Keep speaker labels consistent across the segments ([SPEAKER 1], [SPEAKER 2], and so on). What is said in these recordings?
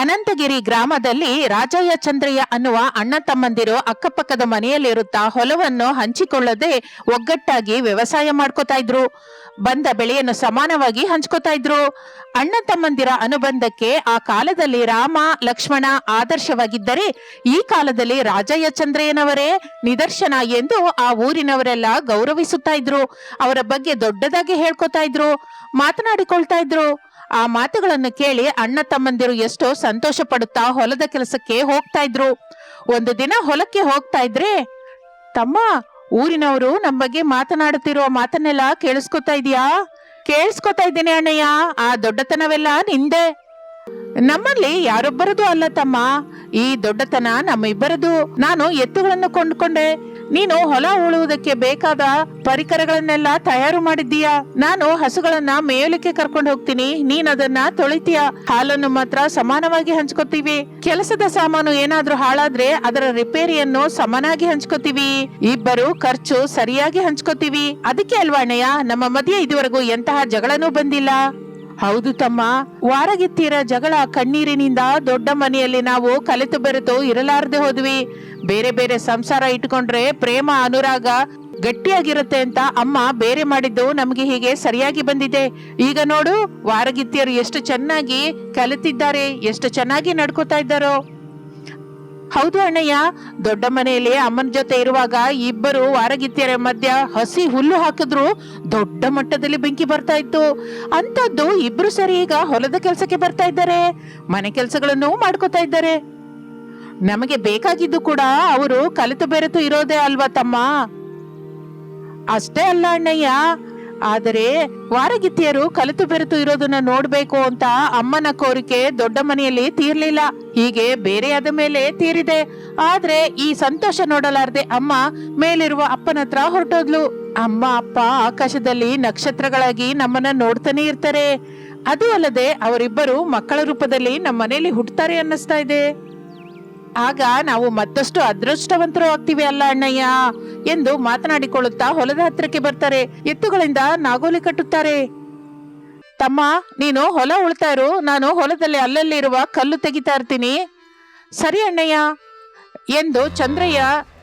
[SPEAKER 1] ಅನಂತಗಿರಿ ಗ್ರಾಮದಲ್ಲಿ ರಾಜಯ್ಯ ಚಂದ್ರಯ್ಯ ಅನ್ನುವ ಅಣ್ಣ ತಮ್ಮಂದಿರು ಅಕ್ಕಪಕ್ಕದ ಮನೆಯಲ್ಲಿರುತ್ತಾ ಹೊಲವನ್ನು ಹಂಚಿಕೊಳ್ಳದೆ ಒಗ್ಗಟ್ಟಾಗಿ ವ್ಯವಸಾಯ ಮಾಡ್ಕೋತಾ ಇದ್ರು. ಬಂದ ಬೆಳೆಯನ್ನು ಸಮಾನವಾಗಿ ಹಂಚ್ಕೋತಾ ಇದ್ರು. ಅಣ್ಣ ತಮ್ಮಂದಿರ ಅನುಬಂಧಕ್ಕೆ ಆ ಕಾಲದಲ್ಲಿ ರಾಮ, ಲಕ್ಷ್ಮಣ ಆದರ್ಶವಾಗಿದ್ದರೆ ಈ ಕಾಲದಲ್ಲಿ ರಾಜಯ್ಯ ಚಂದ್ರಯ್ಯನವರೇ ನಿದರ್ಶನ ಎಂದು ಆ ಊರಿನವರೆಲ್ಲ ಗೌರವಿಸುತ್ತಾ ಇದ್ರು. ಅವರ ಬಗ್ಗೆ ದೊಡ್ಡದಾಗಿ ಹೇಳ್ಕೊತಾ ಇದ್ರು, ಮಾತನಾಡಿಕೊಳ್ತಾ ಇದ್ರು. ಆ ಮಾತುಗಳನ್ನು ಕೇಳಿ ಅಣ್ಣ ತಮ್ಮಂದಿರು ಎಷ್ಟೋ ಸಂತೋಷ ಪಡುತ್ತಾ ಹೊಲದ ಕೆಲಸಕ್ಕೆ ಹೋಗ್ತಾ ಇದ್ರು. ಒಂದು ದಿನ ಹೊಲಕ್ಕೆ ಹೋಗ್ತಾ ಇದ್ರೆ, ತಮ್ಮ, ಊರಿನವರು ನಮ್ಮ ಬಗ್ಗೆ ಮಾತನಾಡುತ್ತಿರುವ ಮಾತನ್ನೆಲ್ಲ ಕೇಳಿಸ್ಕೊತಾ ಇದೀಯಾ? ಕೇಳಿಸ್ಕೊತಾ ಇದ್ದೀನಿ ಅಣ್ಣಯ್ಯ. ಆ ದೊಡ್ಡತನವೆಲ್ಲ ನಿಂದೆ. ನಮ್ಮಲ್ಲಿ ಯಾರೊಬ್ಬರದು ಅಲ್ಲ ತಮ್ಮ. ಈ ದೊಡ್ಡತನ ನಮ್ಮಿಬ್ಬರದು. ನಾನು ಎತ್ತುಗಳನ್ನು ಕೊಂಡ್ಕೊಂಡೆ. ನೀನು ಹೊಲ ಉಳುವುದಕ್ಕೆ ಬೇಕಾದ ಪರಿಕರಗಳನ್ನೆಲ್ಲ ತಯಾರು ಮಾಡಿದ್ದೀಯಾ? ನಾನು ಹಸುಗಳನ್ನ ಮೇಯಲಿಕ್ಕೆ ಕರ್ಕೊಂಡು ಹೋಗ್ತೀನಿ. ನೀನ್ ಅದನ್ನ ತೊಳಿತೀಯ? ಹಾಲನ್ನು ಮಾತ್ರ ಸಮಾನವಾಗಿ ಹಂಚ್ಕೋತೀವಿ. ಕೆಲಸದ ಸಾಮಾನು ಏನಾದ್ರೂ ಹಾಳಾದ್ರೆ ಅದರ ರಿಪೇರಿಯನ್ನು ಸಮಾನಾಗಿ ಹಂಚ್ಕೋತೀವಿ. ಇಬ್ಬರು ಖರ್ಚು ಸರಿಯಾಗಿ ಹಂಚ್ಕೋತೀವಿ. ಅದಕ್ಕೆ ಅಲ್ವಾ ನಮ್ಮ ಮಧ್ಯೆ ಇದುವರೆಗೂ ಎಂತಹ ಜಗಳನೂ ಬಂದಿಲ್ಲ. ಹೌದು ತಮ್ಮ. ವಾರಗಿತ್ತೀರ ಜಗಳ ಕಣ್ಣೀರಿನಿಂದ ದೊಡ್ಡ ಮನೆಯಲ್ಲಿ ನಾವು ಕಲಿತು ಬೆರೆತು ಇರಲಾರದೆ ಹೋದ್ವಿ. ಬೇರೆ ಬೇರೆ ಸಂಸಾರ ಇಟ್ಕೊಂಡ್ರೆ ಪ್ರೇಮ, ಅನುರಾಗ ಗಟ್ಟಿಯಾಗಿರುತ್ತೆ ಅಂತ ಅಮ್ಮ ಬೇರೆ ಮಾಡಿದ್ದು ನಮಗೆ ಹೀಗೆ ಸರಿಯಾಗಿ ಬಂದಿದೆ. ಈಗ ನೋಡು, ವಾರಗಿತ್ತಿಯರು ಎಷ್ಟು ಚೆನ್ನಾಗಿ ಕಲಿತಿದ್ದಾರೆ, ಎಷ್ಟು ಚೆನ್ನಾಗಿ ನಡ್ಕೋತಾ ಇದ್ದಾರೋ. ಹೌದು ಅಣ್ಣಯ್ಯ, ದೊಡ್ಡ ಮನೆಯಲ್ಲಿ ಅಮ್ಮನ ಜೊತೆ ಇರುವಾಗ ಇಬ್ಬರು ವಾರಗಿತ್ತಿಯರ ಮಧ್ಯ ಹಸಿ ಹುಲ್ಲು ಹಾಕಿದ್ರು ದೊಡ್ಡ ಮಟ್ಟದಲ್ಲಿ ಬೆಂಕಿ ಬರ್ತಾ ಇತ್ತು. ಅಂತದ್ದು ಇಬ್ರು ಸರಿ ಈಗ ಹೊಲದ ಕೆಲಸಕ್ಕೆ ಬರ್ತಾ ಇದ್ದಾರೆ, ಮನೆ ಕೆಲಸಗಳನ್ನು ಮಾಡ್ಕೋತಾ ಇದ್ದಾರೆ. ನಮಗೆ ಬೇಕಾಗಿದ್ದು ಕೂಡ ಅವರು ಕಲಿತು ಬೆರೆತು ಇರೋದೇ ಅಲ್ವಾ ತಮ್ಮ? ಅಷ್ಟೇ ಅಲ್ಲ ಅಣ್ಣಯ್ಯ ಆದರೆ ವಾರಗಿತ್ತಿಯರು ಕಲಿತು ಬೆರೆತು ಇರೋದನ್ನ ನೋಡ್ಬೇಕು ಅಂತ ಅಮ್ಮನ ಕೋರಿಕೆ ದೊಡ್ಡ ಮನೆಯಲ್ಲಿ ತೀರ್ಲಿಲ್ಲ. ಹೀಗೆ ಬೇರೆಯಾದ ಮೇಲೆ ತೀರಿದೆ. ಆದ್ರೆ ಈ ಸಂತೋಷ ನೋಡಲಾರದೆ ಅಮ್ಮ ಮೇಲಿರುವ ಅಪ್ಪನ ಹತ್ರ ಹೊರಟೋದ್ಲು. ಅಮ್ಮ, ಅಪ್ಪ ಆಕಾಶದಲ್ಲಿ ನಕ್ಷತ್ರಗಳಾಗಿ ನಮ್ಮನ್ನ ನೋಡ್ತಾನೆ ಇರ್ತಾರೆ. ಅದು ಅಲ್ಲದೆ ಅವರಿಬ್ಬರು ಮಕ್ಕಳ ರೂಪದಲ್ಲಿ ನಮ್ಮ ಮನೆಯಲ್ಲಿ ಹುಟ್ಟುತ್ತಾರೆ ಅನ್ನಿಸ್ತಾ ಇದೆ. ಆಗ ನಾವು ಮತ್ತಷ್ಟು ಅದೃಷ್ಟವಂತರು ಆಗ್ತೀವಿ ಅಲ್ಲ ಅಣ್ಣಯ್ಯ ಎಂದು ಮಾತನಾಡಿಕೊಳ್ಳುತ್ತಾ ಹೊಲದ ಹತ್ತಿರಕ್ಕೆ ಬರ್ತಾರೆ. ಎತ್ತುಗಳಿಂದ ನಾಗೋಲಿ ಕಟ್ಟುತ್ತಾರೆ. ತಮ್ಮ, ನೀನು ಹೊಲ ಉಳ್ತಾ ಇರು, ನಾನು ಹೊಲದಲ್ಲಿ ಅಲ್ಲಲ್ಲಿರುವ ಕಲ್ಲು ತೆಗಿತಾ ಇರ್ತೀನಿ. ಸರಿ ಅಣ್ಣಯ್ಯ ಎಂದು ಚಂದ್ರಯ್ಯ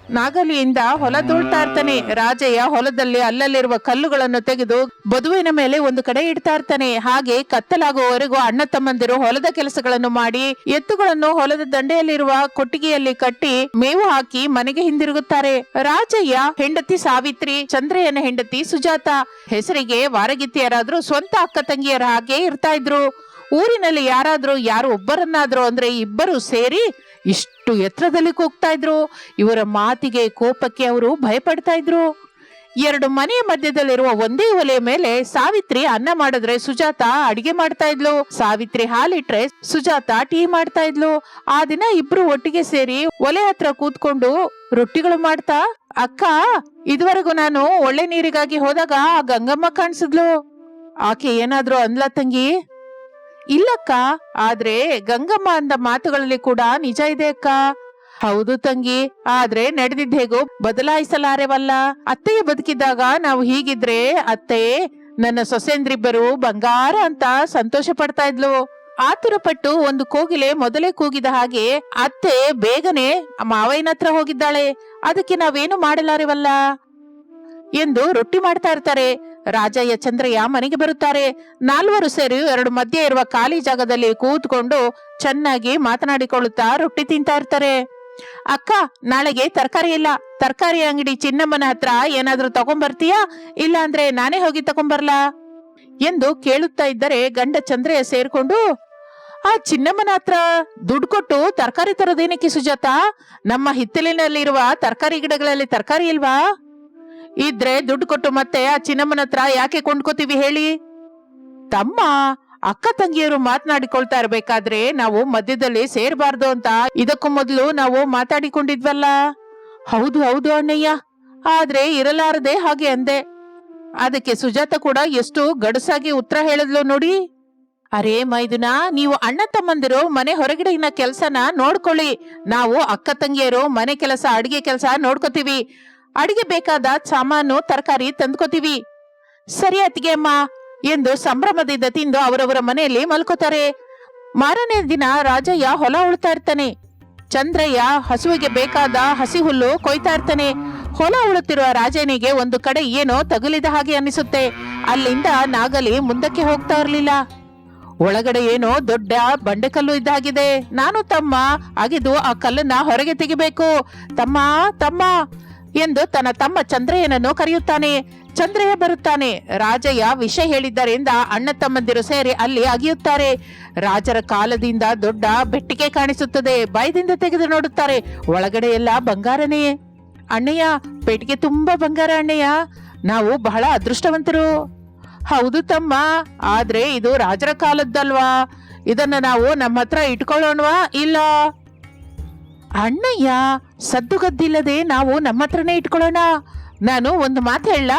[SPEAKER 1] ನಾಗಲಿಯಿಂದ ಹೊಲ ತೋಳ್ತಾ ಇರ್ತಾನೆ ರಾಜಯ್ಯ ಹೊಲದಲ್ಲಿ ಅಲ್ಲಲ್ಲಿರುವ ಕಲ್ಲುಗಳನ್ನು ತೆಗೆದು ಬದುವಿನ ಮೇಲೆ ಒಂದು ಕಡೆ ಇಡ್ತಾ ಇರ್ತಾನೆ ಹಾಗೆ ಕತ್ತಲಾಗುವವರೆಗೂ ಅಣ್ಣ ತಮ್ಮಂದಿರು ಹೊಲದ ಕೆಲಸಗಳನ್ನು ಮಾಡಿ ಎತ್ತುಗಳನ್ನು ಹೊಲದ ದಂಡೆಯಲ್ಲಿರುವ ಕೊಟ್ಟಿಗೆಯಲ್ಲಿ ಕಟ್ಟಿ ಮೇವು ಹಾಕಿ ಮನೆಗೆ ಹಿಂದಿರುಗುತ್ತಾರೆ. ರಾಜಯ್ಯ ಹೆಂಡತಿ ಸಾವಿತ್ರಿ, ಚಂದ್ರಯ್ಯನ ಹೆಂಡತಿ ಸುಜಾತ, ಹೆಸರಿಗೆ ವಾರಗಿತ್ತಿಯರಾದ್ರೂ ಸ್ವಂತ ಅಕ್ಕ ತಂಗಿಯರ ಹಾಗೆ ಇರ್ತಾ ಇದ್ರು. ಊರಿನಲ್ಲಿ ಯಾರಾದ್ರೂ, ಯಾರು ಒಬ್ಬರನ್ನಾದ್ರೂ ಅಂದ್ರೆ ಇಬ್ಬರು ಸೇರಿ ಇಷ್ಟು ಎತ್ತರದಲ್ಲಿ ಕೂಗ್ತಾ ಇದ್ರು. ಇವರ ಮಾತಿಗೆ ಕೋಪಕ್ಕೆ ಅವರು ಭಯಪಡ್ತಾ ಇದ್ರು. ಎರಡು ಮನೆಯ ಮಧ್ಯದಲ್ಲಿರುವ ಒಂದೇ ಒಲೆಯ ಮೇಲೆ ಸಾವಿತ್ರಿ ಅನ್ನ ಮಾಡಿದ್ರೆ ಸುಜಾತ ಅಡಿಗೆ ಮಾಡ್ತಾ ಇದ್ಲು. ಸಾವಿತ್ರಿ ಹಾಲಿಟ್ರೆ ಸುಜಾತ ಟೀ ಮಾಡ್ತಾ ಇದ್ಲು. ಆ ದಿನ ಇಬ್ರು ಒಟ್ಟಿಗೆ ಸೇರಿ ಒಲೆ ಹತ್ರ ಕೂತ್ಕೊಂಡು ರೊಟ್ಟಿಗಳು ಮಾಡ್ತಾ, ಅಕ್ಕ, ಇದುವರೆಗೂ ನಾನು ಒಳ್ಳೆ ನೀರಿಗಾಗಿ ಹೋದಾಗ ಆ ಗಂಗಮ್ಮ ಕಾಣಿಸಿದ್ಲು. ಆಕೆ ಏನಾದ್ರೂ ಅಂದ್ಲ ತಂಗಿ? ಇಲ್ಲಕ್ಕ, ಆದ್ರೆ ಗಂಗಮ್ಮ ಅಂದ ಮಾತುಗಳಲ್ಲಿ ಕೂಡ ನಿಜ ಇದೆ ಅಕ್ಕ. ಹೌದು ತಂಗಿ, ಆದ್ರೆ ನಡೆದಿದ್ದ ಹೇಗೋ ಬದಲಾಯಿಸಲಾರೆವಲ್ಲ? ಅತ್ತೆಯ ಬದುಕಿದ್ದಾಗ ನಾವು ಹೀಗಿದ್ರೆ ಅತ್ತೆ, ನನ್ನ ಸೊಸೆಂದ್ರಿಬ್ಬರು ಬಂಗಾರ ಅಂತ ಸಂತೋಷ ಪಡ್ತಾ ಇದ್ಲು. ಆತುರ ಪಟ್ಟು ಒಂದು ಕೋಗಿಲೆ ಮೊದಲೇ ಕೂಗಿದ ಹಾಗೆ ಅತ್ತೆ ಬೇಗನೆ ಮಾವಯ್ಯನ ಹತ್ರ ಹೋಗಿದ್ದಾಳೆ. ಅದಕ್ಕೆ ನಾವೇನು ಮಾಡಲಾರೆವಲ್ಲ? ಎಂದು ರೊಟ್ಟಿ ಮಾಡ್ತಾ ಇರ್ತಾರೆ. ರಾಜಯ್ಯ ಚಂದ್ರಯ್ಯ ಮನೆಗೆ ಬರುತ್ತಾರೆ. ನಾಲ್ವರು ಸೇರಿ ಎರಡು ಮಧ್ಯೆ ಇರುವ ಖಾಲಿ ಜಾಗದಲ್ಲಿ ಕೂತ್ಕೊಂಡು ಚೆನ್ನಾಗಿ ಮಾತನಾಡಿಕೊಳ್ಳುತ್ತಾ ರೊಟ್ಟಿ ತಿಂತಾ ಇರ್ತಾರೆ. ಅಕ್ಕ, ನಾಳೆಗೆ ತರಕಾರಿ ಇಲ್ಲ. ತರಕಾರಿ ಅಂಗಡಿ ಚಿನ್ನಮ್ಮನ ಹತ್ರ ಏನಾದ್ರೂ ತಗೊಂಬರ್ತೀಯಾ? ಇಲ್ಲ ಅಂದ್ರೆ ನಾನೇ ಹೋಗಿ ತಗೊಂಡ್ಬರ್ಲಾ ಎಂದು ಕೇಳುತ್ತಾ ಇದ್ದರೆ ಗಂಡ ಚಂದ್ರಯ್ಯ ಸೇರ್ಕೊಂಡು, ಆ ಚಿನ್ನಮ್ಮನ ಹತ್ರ ದುಡ್ಡು ಕೊಟ್ಟು ತರಕಾರಿ ತರೋದೇನಕ್ಕೆ ಸುಜಾತ? ನಮ್ಮ ಹಿತ್ತಲಿನಲ್ಲಿರುವ ತರಕಾರಿ ಗಿಡಗಳಲ್ಲಿ ತರಕಾರಿ ಇಲ್ವಾ? ಇದ್ರೆ ದುಡ್ಡು ಕೊಟ್ಟು ಮತ್ತೆ ಆ ಚಿನ್ನಮ್ಮನ ಹತ್ರ ಯಾಕೆ ಕೊಂಡ್ಕೋತೀವಿ ಹೇಳಿ? ತಮ್ಮ ಅಕ್ಕ ತಂಗಿಯರು ಮಾತನಾಡಿಕೊಳ್ತಾ ಇರ್ಬೇಕಾದ್ರೆ ನಾವು ಮಧ್ಯದಲ್ಲಿ ಸೇರ್ಬಾರ್ದು ಅಂತ ಇದಕ್ಕೂ ಮೊದಲು ನಾವು ಮಾತಾಡಿಕೊಂಡಿದ್ವಲ್ಲ? ಹೌದು ಹೌದು ಅಣ್ಣಯ್ಯ. ಆದ್ರೆ ಇರಲಾರದೆ ಹಾಗೆ ಅಂದೆ. ಅದಕ್ಕೆ ಸುಜಾತ ಕೂಡ ಎಷ್ಟು ಗಡಸಾಗಿ ಉತ್ತರ ಹೇಳಿದ್ಲು ನೋಡಿ. ಅರೇ ಮೈದುನ, ನೀವು ಅಣ್ಣ ತಮ್ಮಂದಿರು ಮನೆ ಹೊರಗಡೆಗಿನ ಕೆಲಸನ ನೋಡ್ಕೊಳ್ಳಿ. ನಾವು ಅಕ್ಕ ತಂಗಿಯರು ಮನೆ ಕೆಲಸ, ಅಡಿಗೆ ಕೆಲಸ ನೋಡ್ಕೋತೀವಿ. ಅಡಿಗೆ ಬೇಕಾದ ಸಾಮಾನು, ತರಕಾರಿ ತಂದ್ಕೋತೀವಿ. ಸರಿ ಅತ್ತಿಗೆ ಅಮ್ಮ, ಎಂದು ಸಂಭ್ರಮದಿಂದ ತಿಂದು ಅವರವರ ಮನೆಯಲ್ಲಿ ಮಲ್ಕೋತಾರೆ. ಮಾರನೇ ದಿನ ರಾಜಯ್ಯ ಹೊಲ ಉಳ್ತಾ ಇರ್ತಾನೆ. ಚಂದ್ರಯ್ಯ ಹಸುವಿಗೆ ಬೇಕಾದ ಹಸಿ ಹುಲ್ಲು ಕೊಯ್ತಾ ಇರ್ತಾನೆ. ಹೊಲ ಉಳುತ್ತಿರುವ ರಾಜನಿಗೆ ಒಂದು ಕಡೆ ಏನೋ ತಗುಲಿದ ಹಾಗೆ ಅನಿಸುತ್ತೆ ಅಲ್ಲಿಂದ ನಾಗಲಿ ಮುಂದಕ್ಕೆ ಹೋಗ್ತಾ ಇರ್ಲಿಲ್ಲ. ಒಳಗಡೆ ಏನೋ ದೊಡ್ಡ ಬಂಡೆಕಲ್ಲು ಇದ್ದಾಗಿದೆ ನಾನು ತಮ್ಮ ಅಗಿದು ಆ ಕಲ್ಲನ್ನ ಹೊರಗೆ ತೆಗಿಬೇಕು. ತಮ್ಮ ತಮ್ಮ ಎಂದು ತನ್ನ ತಮ್ಮ ಚಂದ್ರಯ್ಯನನ್ನು ಕರೆಯುತ್ತಾನೆ. ಚಂದ್ರಯ್ಯ ಬರುತ್ತಾನೆ. ರಾಜಯ್ಯ ವಿಷಯ ಹೇಳಿದ್ದರಿಂದ ಅಣ್ಣ ತಮ್ಮಂದಿರು ಸೇರಿ ಅಲ್ಲಿ ಅಗಿಯುತ್ತಾರೆ. ರಾಜರ ಕಾಲದಿಂದ ದೊಡ್ಡ ಬೆಟ್ಟಿಗೆ ಕಾಣಿಸುತ್ತದೆ. ಭಯದಿಂದ ತೆಗೆದು ನೋಡುತ್ತಾರೆ. ಒಳಗಡೆ ಎಲ್ಲ ಬಂಗಾರನೇ. ಅಣ್ಣಯ್ಯ ಪೆಟ್ಟಿಗೆ ತುಂಬಾ ಬಂಗಾರ ಅಣ್ಣಯ್ಯ. ನಾವು ಬಹಳ ಅದೃಷ್ಟವಂತರು. ಹೌದು ತಮ್ಮ, ಆದ್ರೆ ಇದು ರಾಜರ ಕಾಲದ್ದಲ್ವಾ? ಇದನ್ನ ನಾವು ನಮ್ಮ ಹತ್ರ ಇಟ್ಕೊಳ್ಳೋಣವಾ? ಇಲ್ಲ. ಅಣ್ಣಯ್ಯ ಸದ್ದುಗದ್ದಿಲ್ಲದೆ ನಾವು ನಮ್ಮ ಹತ್ರನೇ ಇಟ್ಕೊಳ್ಳೋಣ. ನಾನು ಒಂದು ಮಾತು ಹೇಳ,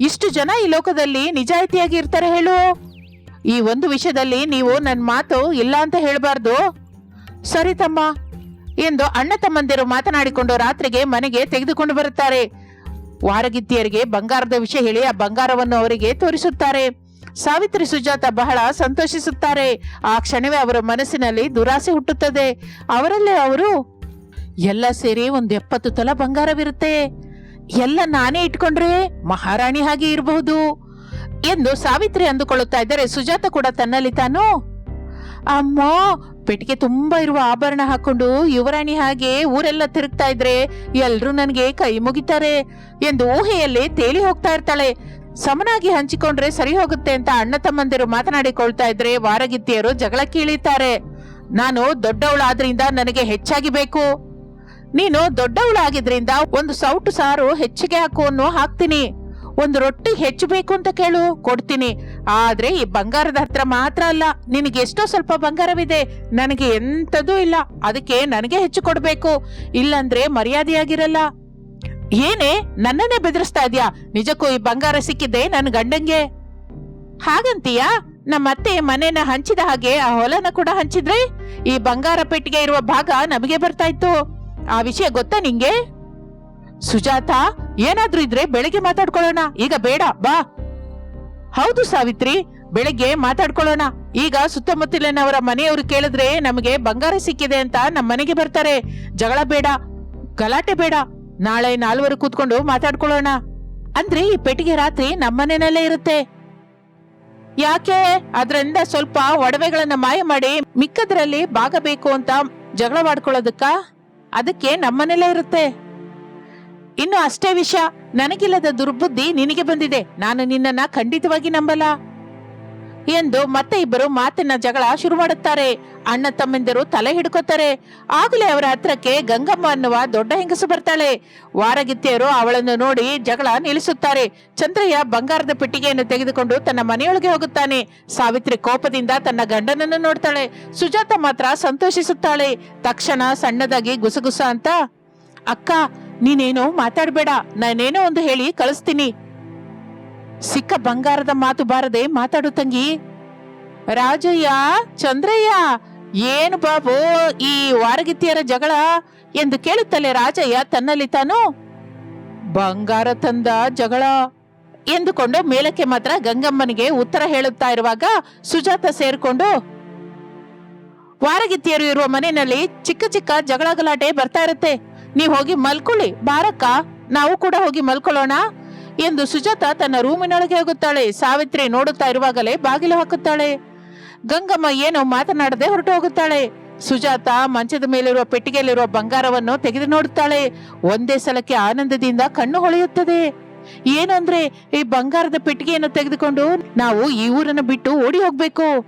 [SPEAKER 1] ಇಷ್ಟು ಜನ ಈ ಲೋಕದಲ್ಲಿ ನಿಜಾಯಿತಿಯಾಗಿ ಇರ್ತಾರೆ ಹೇಳು. ಈ ಒಂದು ವಿಷಯದಲ್ಲಿ ನೀವು ನನ್ನ ಮಾತು ಇಲ್ಲ ಅಂತ ಹೇಳಬಾರ್ದು. ಸರಿ ತಮ್ಮ. ಎಂದು ಅಣ್ಣ ತಮ್ಮಂದಿರು ಮಾತನಾಡಿಕೊಂಡು ರಾತ್ರಿಗೆ ಮನೆಗೆ ತೆಗೆದುಕೊಂಡು ಬರುತ್ತಾರೆ. ವಾರಗಿತ್ತಿಯರಿಗೆ ಬಂಗಾರದ ವಿಷಯ ಹೇಳಿ ಆ ಬಂಗಾರವನ್ನು ಅವರಿಗೆ ತೋರಿಸುತ್ತಾರೆ. ಸಾವಿತ್ರಿ ಸುಜಾತ ಬಹಳ ಸಂತೋಷಿಸುತ್ತಾರೆ. ಆ ಕ್ಷಣವೇ ಅವರ ಮನಸ್ಸಿನಲ್ಲಿ ದುರಾಸೆ ಹುಟ್ಟುತ್ತದೆ. ಅವರಲ್ಲೇ ಅವರು ಎಲ್ಲ ಸೇರಿ ಒಂದ್ ಎಪ್ಪತ್ತು ತೊಲ ಬಂಗಾರವಿರುತ್ತೆ. ಎಲ್ಲ ನಾನೇ ಇಟ್ಕೊಂಡ್ರೆ ಮಹಾರಾಣಿ ಹಾಗೆ ಇರಬಹುದು ಎಂದು ಸಾವಿತ್ರಿ ಅಂದುಕೊಳ್ಳುತ್ತಾ ಇದ್ದರೆ ಸುಜಾತ ಕೂಡ ತನ್ನಲ್ಲಿ ತಾನು, ಅಮ್ಮ, ಪೆಟ್ಟಿಗೆ ತುಂಬಾ ಇರುವ ಆಭರಣ ಹಾಕೊಂಡು ಯುವರಾಣಿ ಹಾಗೆ ಊರೆಲ್ಲ ತಿರುಗ್ತಾ ಇದ್ರೆ ಎಲ್ಲರೂ ನನಗೆ ಕೈ ಮುಗಿತಾರೆ ಎಂದು ಊಹೆಯಲ್ಲಿ ತೇಲಿ ಹೋಗ್ತಾ ಇರ್ತಾಳೆ. ಸಮನಾಗಿ ಹಂಚಿಕೊಂಡ್ರೆ ಸರಿ ಹೋಗುತ್ತೆ ಅಂತ ಅಣ್ಣ ತಮ್ಮಂದಿರು ಮಾತನಾಡಿಕೊಳ್ತಾ ಇದ್ರೆ ವಾರಗಿತ್ತಿಯರು ಜಗಳ ಕೀಳಿತಾರೆ ನಾನು ದೊಡ್ಡವಳಾದ್ರಿಂದ ನನಗೆ ಹೆಚ್ಚಾಗಿ ಬೇಕು. ನೀನು ದೊಡ್ಡವಳಾಗಿದ್ರಿಂದ ಒಂದು ಸೌಟು ಸಾರು ಹೆಚ್ಚಿಗೆ ಹಾಕು ಅನ್ನೋ ಹಾಕ್ತೀನಿ. ಒಂದು ರೊಟ್ಟಿ ಹೆಚ್ಚು ಬೇಕು ಅಂತ ಕೇಳು, ಕೊಡ್ತೀನಿ. ಆದ್ರೆ ಈ ಬಂಗಾರದ ಹತ್ರ ಮಾತ್ರ ಅಲ್ಲ, ನಿನಗೆ ಎಷ್ಟೋ ಸ್ವಲ್ಪ ಬಂಗಾರವಿದೆ. ನನಗೆ ಎಂತದೂ ಇಲ್ಲ, ಅದಕ್ಕೆ ನನಗೆ ಹೆಚ್ಚು ಕೊಡಬೇಕು. ಇಲ್ಲಂದ್ರೆ ಮರ್ಯಾದೆಯಾಗಿರಲ್ಲ. ಏನೇ, ನನ್ನನ್ನೇ ಬೆದರಿಸ್ತಾ ಇದ್ಯಾ? ನಿಜಕ್ಕೂ ಈ ಬಂಗಾರ ಸಿಕ್ಕಿದ್ದೆ ನನ್ನ ಗಂಡಂಗೆ? ಹಾಗಂತೀಯಾ? ನಮ್ಮ ಅತ್ತೆ ಮನೇನ ಹಂಚಿದ ಹಾಗೆ ಆ ಹೊಲನ ಕೂಡ ಹಂಚಿದ್ರೆ? ಈ ಬಂಗಾರ ಪೆಟ್ಟಿಗೆ ಇರುವ ಭಾಗ ನಮಗೆ ಬರ್ತಾ ಇತ್ತು. ಆ ವಿಷಯ ಗೊತ್ತಾ ನಿಂಗೆ? ಸುಜಾತ, ಏನಾದ್ರೂ ಇದ್ರೆ ಬೆಳಗ್ಗೆ ಮಾತಾಡ್ಕೊಳ್ಳೋಣ. ಈಗ ಬೇಡ, ಬಾ. ಹೌದು ಸಾವಿತ್ರಿ, ಬೆಳಿಗ್ಗೆ ಮಾತಾಡ್ಕೊಳ್ಳೋಣ. ಈಗ ಸುತ್ತಮುತ್ತಲಿನವರ ಮನೆಯವರು ಕೇಳಿದ್ರೆ ನಮಗೆ ಬಂಗಾರ ಸಿಕ್ಕಿದೆ ಅಂತ ನಮ್ಮ ಮನೆಗೆ ಬರ್ತಾರೆ. ಜಗಳ ಬೇಡ, ಗಲಾಟೆ ಬೇಡ. ನಾಳೆ ನಾಲ್ವರು ಕೂತ್ಕೊಂಡು ಮಾತಾಡ್ಕೊಳ್ಳೋಣ. ಅಂದ್ರೆ ಈ ಪೆಟ್ಟಿಗೆ ರಾತ್ರಿ ನಮ್ಮನೆನಲ್ಲೇ ಇರುತ್ತೆ. ಯಾಕೆ? ಅದರಿಂದ ಸ್ವಲ್ಪ ಒಡವೆಗಳನ್ನ ಮಾಯ ಮಾಡಿ ಮಿಕ್ಕದ್ರಲ್ಲಿ ಬಾಗಬೇಕು ಅಂತ ಜಗಳ ಮಾಡ್ಕೊಳ್ಳೋದಕ್ಕ? ಅದಕ್ಕೆ ನಮ್ಮನೆಲ್ಲೇ ಇರುತ್ತೆ. ಇನ್ನು ಅಷ್ಟೇ ವಿಷಯ ನನಗಿಲ್ಲದ ದುರ್ಬುದ್ಧಿ ನಿನಗೆ ಬಂದಿದೆ. ನಾನು ನಿನ್ನನ್ನ ಖಂಡಿತವಾಗಿ ನಂಬಲ್ಲ. ಎಂದು ಮತ್ತೆ ಇಬ್ಬರು ಮಾತಿನ ಜಗಳ ಶುರು ಮಾಡುತ್ತಾರೆ. ಅಣ್ಣ ತಮ್ಮಿಂದರು ತಲೆ ಹಿಡ್ಕೋತಾರೆ. ಆಗಲೇ ಅವರ ಹತ್ರಕ್ಕೆ ಗಂಗಮ್ಮ ಅನ್ನುವ ದೊಡ್ಡ ಹೆಂಗಸು ಬರ್ತಾಳೆ. ವಾರಗಿತ್ತಿಯರು ಅವಳನ್ನು ನೋಡಿ ಜಗಳ ನಿಲ್ಲಿಸುತ್ತಾರೆ. ಚಂದ್ರಯ್ಯ ಬಂಗಾರದ ಪೆಟ್ಟಿಗೆಯನ್ನು ತೆಗೆದುಕೊಂಡು ತನ್ನ ಮನೆಯೊಳಗೆ ಹೋಗುತ್ತಾನೆ. ಸಾವಿತ್ರಿ ಕೋಪದಿಂದ ತನ್ನ ಗಂಡನನ್ನು ನೋಡ್ತಾಳೆ. ಸುಜಾತ ಮಾತ್ರ ಸಂತೋಷಿಸುತ್ತಾಳೆ. ತಕ್ಷಣ ಸಣ್ಣದಾಗಿ ಗುಸಗುಸ ಅಂತ, ಅಕ್ಕ, ನೀನೇನೋ ಮಾತಾಡ್ಬೇಡ. ನಾನೇನೋ ಒಂದು ಹೇಳಿ ಕಳಿಸ್ತೀನಿ. ಸಿಕ್ಕ ಬಂಗಾರದ ಮಾತು ಬಾರದೆ ಮಾತಾಡು ತಂಗಿ. ರಾಜಯ್ಯ, ಚಂದ್ರಯ್ಯ, ಏನು ಬಾಬು ಈ ವಾರಗಿತ್ತಿಯರ ಜಗಳ ಎಂದು ಕೇಳುತ್ತಲೇ ರಾಜಯ್ಯ ತನ್ನಲ್ಲಿ ತಾನು ಬಂಗಾರ ತಂದ ಜಗಳ ಎಂದುಕೊಂಡು ಮೇಲಕ್ಕೆ ಮಾತ್ರ ಗಂಗಮ್ಮನಿಗೆ ಉತ್ತರ ಹೇಳುತ್ತಾ ಇರುವಾಗ ಸುಜಾತ ಸೇರಿಕೊಂಡು ವಾರಗಿತ್ತಿಯರು ಇರುವ ಮನೆಯಲ್ಲಿ ಚಿಕ್ಕ ಚಿಕ್ಕ ಜಗಳ ಗಲಾಟೆ ಬರ್ತಾ ಇರುತ್ತೆ. ನೀವ್ ಹೋಗಿ ಮಲ್ಕೊಳ್ಳಿ, ಬಾರಕ್ಕ. ನಾವು ಕೂಡ ಹೋಗಿ ಮಲ್ಕೊಳ್ಳೋಣ. ಎಂದು ಸುಜಾತ ತನ್ನ ರೂಮಿನೊಳಗೆ ಹೋಗುತ್ತಾಳೆ. ಸಾವಿತ್ರಿ ನೋಡುತ್ತಾ ಇರುವಾಗಲೇ ಬಾಗಿಲು ಹಾಕುತ್ತಾಳೆ. ಗಂಗಮ್ಮ ಏನೋ ಮಾತನಾಡದೆ ಹೊರಟು ಹೋಗುತ್ತಾಳೆ. ಸುಜಾತ ಮಂಚದ ಮೇಲಿರುವ ಪೆಟ್ಟಿಗೆಯಲ್ಲಿರುವ ಬಂಗಾರವನ್ನು ತೆಗೆದು ನೋಡುತ್ತಾಳೆ. ಒಂದೇ ಸಲಕ್ಕೆ ಆನಂದದಿಂದ ಕಣ್ಣು ಹೊಳೆಯುತ್ತದೆ. ಏನಂದ್ರೆ ಈ ಬಂಗಾರದ ಪೆಟ್ಟಿಗೆಯನ್ನು ತೆಗೆದುಕೊಂಡು ನಾವು ಈ ಊರನ್ನು ಬಿಟ್ಟು ಓಡಿ ಹೋಗ್ಬೇಕು.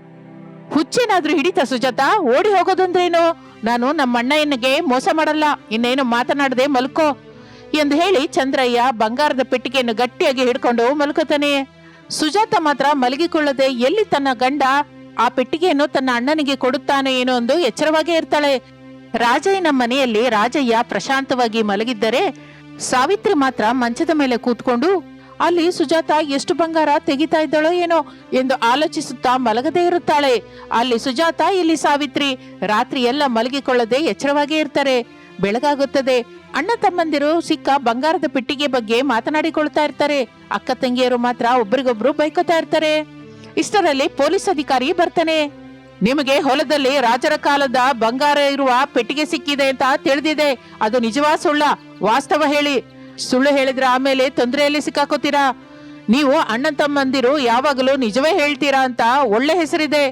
[SPEAKER 1] ಹುಚ್ಚೇನಾದ್ರೂ ಹಿಡಿತ ಸುಜಾತ, ಓಡಿ ಹೋಗೋದಂದ್ರೇನು? ನಾನು ನಮ್ಮ ಮೋಸ ಮಾಡಲ್ಲ. ಇನ್ನೇನು ಮಾತನಾಡದೆ ಮಲ್ಕೋ. ಎಂದು ಹೇಳಿ ಚಂದ್ರಯ್ಯ ಬಂಗಾರದ ಪೆಟ್ಟಿಗೆಯನ್ನು ಗಟ್ಟಿಯಾಗಿ ಹಿಡ್ಕೊಂಡು ಮಲ್ಕೋತಾನೆ ಸುಜಾತ ಮಾತ್ರ ಮಲಗಿಕೊಳ್ಳದೆ ಎಲ್ಲಿ ತನ್ನ ಗಂಡ ಆ ಪೆಟ್ಟಿಗೆಯನ್ನು ತನ್ನ ಅಣ್ಣನಿಗೆ ಕೊಡುತ್ತಾನೆ ಏನೋ ಎಂದು ಎಚ್ಚರವಾಗೇ ಇರ್ತಾಳೆ. ರಾಜಯ್ಯನ ಮನೆಯಲ್ಲಿ ರಾಜಯ್ಯ ಪ್ರಶಾಂತವಾಗಿ ಮಲಗಿದ್ದರೆ ಸಾವಿತ್ರಿ ಮಾತ್ರ ಮಂಚದ ಮೇಲೆ ಕೂತ್ಕೊಂಡು, ಅಲ್ಲಿ ಸುಜಾತ ಎಷ್ಟು ಬಂಗಾರ ತೆಗಿತಾ ಇದ್ದಾಳೋ ಏನೋ ಎಂದು ಆಲೋಚಿಸುತ್ತಾ ಮಲಗದೇ ಇರುತ್ತಾಳೆ. ಅಲ್ಲಿ ಸುಜಾತ, ಇಲ್ಲಿ ಸಾವಿತ್ರಿ, ರಾತ್ರಿ ಎಲ್ಲ ಮಲಗಿಕೊಳ್ಳದೆ ಎಚ್ಚರವಾಗೇ ಇರ್ತಾರೆ. ಬೆಳಗಾಗುತ್ತದೆ. ಅಣ್ಣ ತಮ್ಮಂದಿರು ಸಿಕ್ಕ ಬಂಗಾರದ ಪೆಟ್ಟಿಗೆ ಬಗ್ಗೆ ಮಾತನಾಡಿಕೊಳ್ತಾ ಇರ್ತಾರೆ. ಅಕ್ಕ ತಂಗಿಯರು ಮಾತ್ರ ಒಬ್ರಿಗೊಬ್ರು ಬೈಕೋತಾ ಇರ್ತಾರೆ. ಇಷ್ಟರಲ್ಲಿ ಪೊಲೀಸ್ ಅಧಿಕಾರಿ ಬರ್ತಾನೆ. ನಿಮಗೆ ಹೊಲದಲ್ಲಿ ರಾಜರ ಕಾಲದ ಬಂಗಾರ ಇರುವ ಪೆಟ್ಟಿಗೆ ಸಿಕ್ಕಿದೆ ಅಂತ ತಿಳಿದಿದೆ. ಅದು ನಿಜವಾ ಸುಳ್ಳ? ವಾಸ್ತವ ಹೇಳಿ. ಸುಳ್ಳು ಹೇಳಿದ್ರೆ ಆಮೇಲೆ ತೊಂದರೆಯಲ್ಲಿ ಸಿಕ್ಕಾಕೋತೀರಾ? ನೀವು ಅಣ್ಣ ತಮ್ಮಂದಿರು ಯಾವಾಗಲೂ ನಿಜವೇ ಹೇಳ್ತೀರಾ ಅಂತ ಒಳ್ಳೆ ಹೆಸರಿದೆ.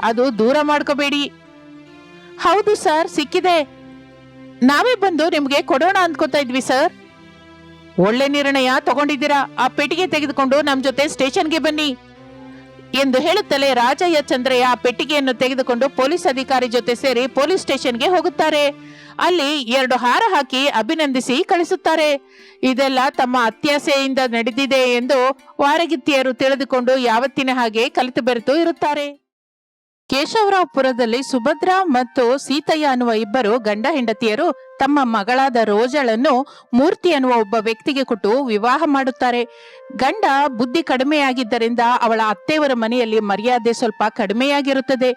[SPEAKER 1] ಅದು ದೂರ ಮಾಡ್ಕೋಬೇಡಿ. ಹೌದು ಸರ್, ಸಿಕ್ಕಿದೆ. ನಾವೇ ಬಂದು ನಿಮ್ಗೆ ಕೊಡೋಣ ಅಂದ್ಕೋತಾ ಇದ್ವಿ ಸರ್ ಒಳ್ಳೆ ನಿರ್ಣಯ ತಗೊಂಡಿದ್ದೀರಾ? ಆ ಪೆಟ್ಟಿಗೆ ತೆಗೆದುಕೊಂಡು ನಮ್ ಜೊತೆ ಸ್ಟೇಷನ್ಗೆ ಬನ್ನಿ. ಎಂದು ಹೇಳುತ್ತಲೇ ರಾಜಯ್ಯ ಚಂದ್ರಯ್ಯ ಆ ಪೆಟ್ಟಿಗೆಯನ್ನು ತೆಗೆದುಕೊಂಡು ಪೊಲೀಸ್ ಅಧಿಕಾರಿ ಜೊತೆ ಸೇರಿ ಪೊಲೀಸ್ ಸ್ಟೇಷನ್ಗೆ ಹೋಗುತ್ತಾರೆ. ಅಲ್ಲಿ ಎರಡು ಹಾರ ಹಾಕಿ ಅಭಿನಂದಿಸಿ ಕಳಿಸುತ್ತಾರೆ. ಇದೆಲ್ಲ ತಮ್ಮ ಅತ್ಯಾಸೆಯಿಂದ ನಡೆದಿದೆ ಎಂದು ವಾರಗಿತ್ತಿಯರು ತಿಳಿದುಕೊಂಡು ಯಾವತ್ತಿನ ಹಾಗೆ ಕಲಿತು ಬೆರೆತು ಇರುತ್ತಾರೆ. ಕೇಶವರಾವ್ಪುರದಲ್ಲಿ ಸುಭದ್ರ ಮತ್ತು ಸೀತಯ್ಯ ಅನ್ನುವ ಇಬ್ಬರು ಗಂಡ ಹೆಂಡತಿಯರು ತಮ್ಮ ಮಗಳಾದ ರೋಜಳನ್ನು ಮೂರ್ತಿ ಅನ್ನುವ ಒಬ್ಬ ವ್ಯಕ್ತಿಗೆ ಕೊಟ್ಟು ವಿವಾಹ ಮಾಡುತ್ತಾರೆ. ಗಂಡ ಬುದ್ಧಿ ಕಡಿಮೆಯಾಗಿದ್ದರಿಂದ ಅವಳ ಅತ್ತೆಯವರ ಮನೆಯಲ್ಲಿ ಮರ್ಯಾದೆ ಸ್ವಲ್ಪ ಕಡಿಮೆಯಾಗಿರುತ್ತದೆ.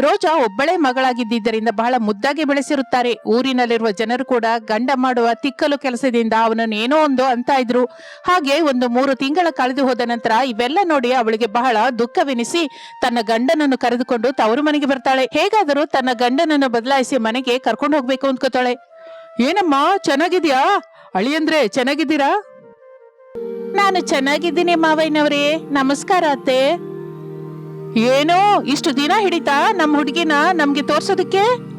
[SPEAKER 1] ರೋಜಾ ಒಬ್ಬಳೇ ಮಗಳಾಗಿದ್ದರಿಂದ ಬಹಳ ಮುದ್ದಾಗಿ ಬೆಳೆಸಿರುತ್ತಾರೆ. ಊರಿನಲ್ಲಿರುವ ಜನರು ಕೂಡ ಗಂಡ ಮಾಡುವ ತಿಕ್ಕಲು ಕೆಲಸದಿಂದ ಅವನನ್ನು ಏನೋ ಒಂದು ಅಂತ ಇದ್ರು. ಹಾಗೆ ಒಂದು ಮೂರು ತಿಂಗಳ ಕಳೆದು ಹೋದ ನಂತರ ಇವೆಲ್ಲ ನೋಡಿ ಅವಳಿಗೆ ಬಹಳ ದುಃಖವೆನಿಸಿ ತನ್ನ ಗಂಡನನ್ನು ಕರೆದುಕೊಂಡು ತವರು ಮನೆಗೆ ಬರ್ತಾಳೆ. ಹೇಗಾದರೂ ತನ್ನ ಗಂಡನನ್ನು ಬದಲಾಯಿಸಿ ಮನೆಗೆ ಕರ್ಕೊಂಡು ಹೋಗ್ಬೇಕು ಅಂದ್ಕೋತಾಳೆ. ಏನಮ್ಮ, ಚೆನ್ನಾಗಿದ್ಯಾ? ಅಳಿಯಂದ್ರೆ ಚೆನ್ನಾಗಿದ್ದೀರಾ? ನಾನು ಚೆನ್ನಾಗಿದ್ದೀನಿ ಮಾವಯ್ಯನವ್ರೇ, ನಮಸ್ಕಾರ ಅತ್ತೆ. ಏನೋ, ಇಷ್ಟು ದಿನ ಹಿಡಿತಾ ನಮ್ಮ ಹುಡುಗಿನ ನಮ್ಗೆ ತೋರ್ಸೋದಕ್ಕೆ?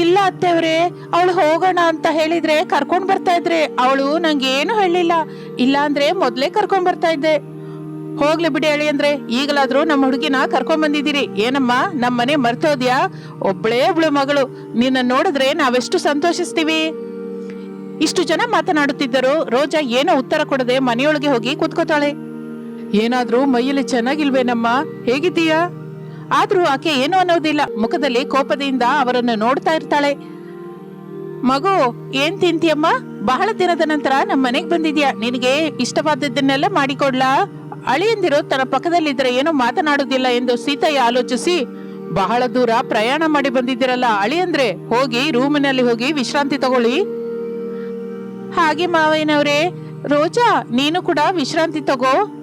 [SPEAKER 1] ಇಲ್ಲ ಅತ್ತೆವ್ರೆ ಅವಳು ಹೋಗೋಣ ಅಂತ ಹೇಳಿದ್ರೆ ಕರ್ಕೊಂಡ್ ಬರ್ತಾ ಇದ್ರೆ, ಅವಳು ನಂಗೆ ಏನು ಹೇಳಿಲ್ಲ ಇಲ್ಲ ಅಂದ್ರೆ ಮೊದ್ಲೇ ಕರ್ಕೊಂಡ್ ಬರ್ತಾ ಇದ್ದೆ. ಹೋಗ್ಲಿ ಬಿಡಿ ಅಳಿ ಅಂದ್ರೆ, ಈಗಲಾದ್ರೂ ನಮ್ಮ ಹುಡುಗಿನ ಕರ್ಕೊಂಡ್ ಬಂದಿದ್ದೀರಿ. ಏನಮ್ಮ ನಮ್ಮ ಮನೆ ಮರ್ತೋದ್ಯಾ? ಒಬ್ಳೇ ಒಬ್ಳು ಮಗಳು. ನಿನ್ನ ನೋಡಿದ್ರೆ ನಾವೆಷ್ಟು ಸಂತೋಷಿಸ್ತೀವಿ? ಇಷ್ಟು ಜನ ಮಾತನಾಡುತ್ತಿದ್ದರು. ರೋಜಾ ಏನೋ ಉತ್ತರ ಕೊಡದೆ ಮನೆಯೊಳಗೆ ಹೋಗಿ ಕೂತ್ಕೋತಾಳೆ. ಏನಾದ್ರೂ ಮೈಯಲ್ಲಿ ಚೆನ್ನಾಗಿಲ್ವೇನಮ್ಮ? ಹೇಗಿದ್ದೀಯಾ? ಆದ್ರೂ ಆಕೆ ಏನೋ ಅನ್ನೋದಿಲ್ಲ. ಮುಖದಲ್ಲಿ ಕೋಪದಿಂದ ಅವರನ್ನು ನೋಡ್ತಾ ಇರ್ತಾಳೆ. ಮಗು, ಏನ್ ತಿಂತೀಯಮ್ಮ? ಬಹಳ ದಿನದ ನಂತರ ನಮ್ಮ ಮನೆಗೆ ಬಂದಿದ್ಯಾ? ನಿನಗೆ ಇಷ್ಟವಾದದ್ದನ್ನೆಲ್ಲ ಮಾಡಿಕೊಡ್ಲಾ? ಅಳಿಯಂದಿರು ತನ್ನ ಪಕ್ಕದಲ್ಲಿದ್ದರೆ ಏನೋ ಮಾತನಾಡುವುದಿಲ್ಲ ಎಂದು ಸೀತಯ್ಯ ಆಲೋಚಿಸಿ, ಬಹಳ ದೂರ ಪ್ರಯಾಣ ಮಾಡಿ ಬಂದಿದ್ದೀರಲ್ಲ ಅಳಿಯಂದ್ರೆ, ಹೋಗಿ ರೂಮಿನಲ್ಲಿ ಹೋಗಿ ವಿಶ್ರಾಂತಿ ತಗೊಳ್ಳಿ. ಹಾಗೆ ಮಾವಯ್ಯನವ್ರೆ, ರೋಜಾ, ನೀನು ಕೂಡ ವಿಶ್ರಾಂತಿ ತಗೋ.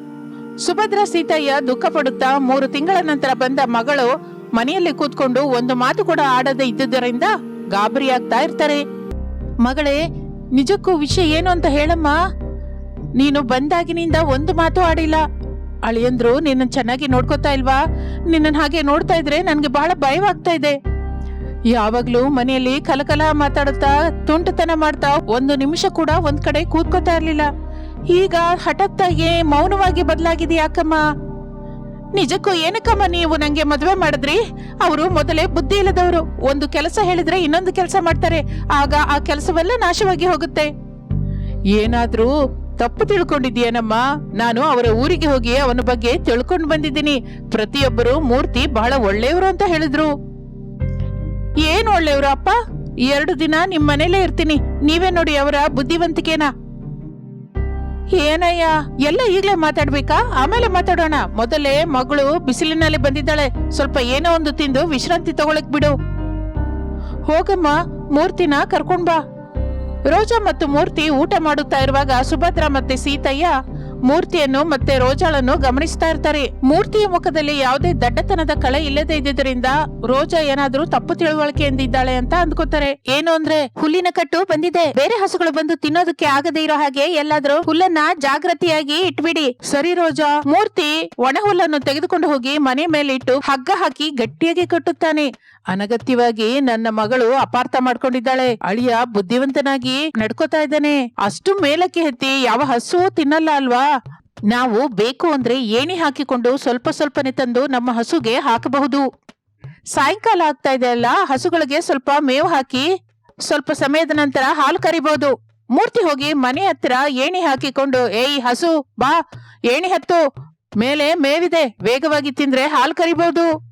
[SPEAKER 1] ಸುಭದ್ರ ಸೀತಯ್ಯ ದುಃಖ ಪಡುತ್ತಾ ಮೂರು ತಿಂಗಳ ನಂತರ ಬಂದ ಮಗಳು ಮನೆಯಲ್ಲಿ ಕೂತ್ಕೊಂಡು ಒಂದು ಮಾತು ಕೂಡ ಆಡದೆ ಇದ್ದುದರಿಂದ ಗಾಬರಿಯಾಗ್ತಾ ಇರ್ತಾರೆ. ಮಗಳೇ, ನಿಜಕ್ಕೂ ವಿಷಯ ಏನು ಅಂತ ಹೇಳಮ್ಮ? ನೀನು ಬಂದಾಗಿನಿಂದ ಒಂದು ಮಾತು ಆಡಿಲ್ಲ. ಅಳಿಯಂದ್ರು ನಿನ್ನ ಚೆನ್ನಾಗಿ ನೋಡ್ಕೋತಾ ಇಲ್ವಾ? ನಿನ್ನ ಹಾಗೆ ನೋಡ್ತಾ ಇದ್ರೆ ನನ್ಗೆ ಬಹಳ ಭಯವಾಗ್ತಾ ಇದೆ. ಯಾವಾಗ್ಲೂ ಮನೆಯಲ್ಲಿ ಕಲಕಲ ಮಾತಾಡುತ್ತಾ, ತುಂಟತನ ಮಾಡ್ತಾ ಒಂದು ನಿಮಿಷ ಕೂಡ ಒಂದ್ ಕಡೆ ಕೂತ್ಕೋತಾ ಇರ್ಲಿಲ್ಲ. ಈಗ ಹಠತ್ತಾಗಿ ಮೌನವಾಗಿ ಬದಲಾಗಿದೆ ಯಾಕಮ್ಮ? ನಿಜಕ್ಕೂ ಏನಕ್ಕಮ್ಮ ನೀವು ನಂಗೆ ಮದುವೆ ಮಾಡಿದ್ರಿ? ಅವರು ಮೊದಲೇ ಬುದ್ಧಿ ಇಲ್ಲದವರು. ಒಂದು ಕೆಲಸ ಹೇಳಿದ್ರೆ ಇನ್ನೊಂದು ಕೆಲಸ ಮಾಡ್ತಾರೆ. ಆಗ ಆ ಕೆಲಸವೆಲ್ಲ ನಾಶವಾಗಿ ಹೋಗುತ್ತೆ. ಏನಾದ್ರೂ ತಪ್ಪು ತಿಳ್ಕೊಂಡಿದ್ಯೇನಮ್ಮ ನಾನು ಅವರ ಊರಿಗೆ ಹೋಗಿ ಅವನ ಬಗ್ಗೆ ತಿಳ್ಕೊಂಡು ಬಂದಿದ್ದೀನಿ. ಪ್ರತಿಯೊಬ್ಬರು ಮೂರ್ತಿ ಬಹಳ ಒಳ್ಳೆಯವರು ಅಂತ ಹೇಳಿದ್ರು. ಏನ್ ಒಳ್ಳೆಯವರು ಅಪ್ಪ? ಎರಡು ದಿನ ನಿಮ್ ಮನೇಲೇ ಇರ್ತೀನಿ. ನೀವೇ ನೋಡಿ ಅವರ ಬುದ್ಧಿವಂತಿಕೆನಾ. ಏನಯ್ಯ, ಎಲ್ಲ ಈಗಲೇ ಮಾತಾಡ್ಬೇಕಾ? ಆಮೇಲೆ ಮಾತಾಡೋಣ. ಮೊದಲೇ ಮಗಳು ಬಿಸಿಲಿನಲ್ಲಿ ಬಂದಿದ್ದಾಳೆ. ಸ್ವಲ್ಪ ಏನೋ ಒಂದು ತಿಂದು ವಿಶ್ರಾಂತಿ ತಗೊಳಕ್ ಬಿಡು. ಹೋಗಮ್ಮ, ಮೂರ್ತಿನ ಕರ್ಕೊಂಡ್ ಬಾ. ರೋಜಾ ಮತ್ತು ಮೂರ್ತಿ ಊಟ ಮಾಡುತ್ತಾ ಇರುವಾಗ ಸುಭದ್ರ ಮತ್ತೆ ಸೀತಯ್ಯ ಮೂರ್ತಿಯನ್ನು ಮತ್ತೆ ರೋಜಾಳನ್ನು ಗಮನಿಸ್ತಾ ಇರ್ತಾರೆ. ಮೂರ್ತಿಯ ಮುಖದಲ್ಲಿ ಯಾವುದೇ ದಡ್ಡತನದ ಕಳೆ ಇಲ್ಲದೆ ಇದ್ದುದರಿಂದ ರೋಜಾ ಏನಾದ್ರೂ ತಪ್ಪು ತಿಳುವಳಿಕೆ ಎಂದಿದ್ದಾಳೆ ಅಂತ ಅಂದ್ಕೋತಾರೆ. ಏನು ಅಂದ್ರೆ, ಹುಲ್ಲಿನ ಕಟ್ಟು ಬಂದಿದೆ. ಬೇರೆ ಹಸುಗಳು ಬಂದು ತಿನ್ನೋದಕ್ಕೆ ಆಗದೆ ಇರೋ ಹಾಗೆ ಎಲ್ಲಾದ್ರೂ ಹುಲ್ಲನ್ನ ಜಾಗೃತಿಯಾಗಿ ಇಟ್ಬಿಡಿ. ಸರಿ ರೋಜಾ. ಮೂರ್ತಿ ಒಣ ಹುಲ್ಲನ್ನು ತೆಗೆದುಕೊಂಡು ಹೋಗಿ ಮನೆ ಮೇಲೆ ಇಟ್ಟು ಹಗ್ಗ ಹಾಕಿ ಗಟ್ಟಿಯಾಗಿ ಕಟ್ಟುತ್ತಾನೆ. ಅನಗತ್ಯವಾಗಿ ನನ್ನ ಮಗಳು ಅಪಾರ್ಥ ಮಾಡ್ಕೊಂಡಿದ್ದಾಳೆ. ಅಳಿಯ ಬುದ್ಧಿವಂತನಾಗಿ ನಡ್ಕೋತಾ ಇದ್ದಾನೆ. ಅಷ್ಟು ಮೇಲಕ್ಕೆ ಎತ್ತಿ ಯಾವ ಹಸು ತಿನ್ನಲ್ಲ ಅಲ್ವಾ? ನಾವು ಬೇಕು ಅಂದ್ರೆ ಏಣಿ ಹಾಕಿಕೊಂಡು ಸ್ವಲ್ಪ ಸ್ವಲ್ಪನೆ ತಂದು ನಮ್ಮ ಹಸುಗೆ ಹಾಕಬಹುದು. ಸಾಯಂಕಾಲ ಆಗ್ತಾ ಇದೆ ಅಲ್ಲ, ಹಸುಗಳಿಗೆ ಸ್ವಲ್ಪ ಮೇವು ಹಾಕಿ ಸ್ವಲ್ಪ ಸಮಯದ ನಂತರ ಹಾಲು ಕರಿಬಹುದು ಮೂರ್ತಿ ಹೋಗಿ ಮನೆ ಹತ್ತಿರ ಏಣಿ ಹಾಕಿಕೊಂಡು, ಏಯ್ ಹಸು, ಬಾ, ಏಣಿ ಹತ್ತು, ಮೇಲೆ ಮೇವಿದೆ, ವೇಗವಾಗಿ ತಿಂದ್ರೆ ಹಾಲು ಕರಿಬಹುದು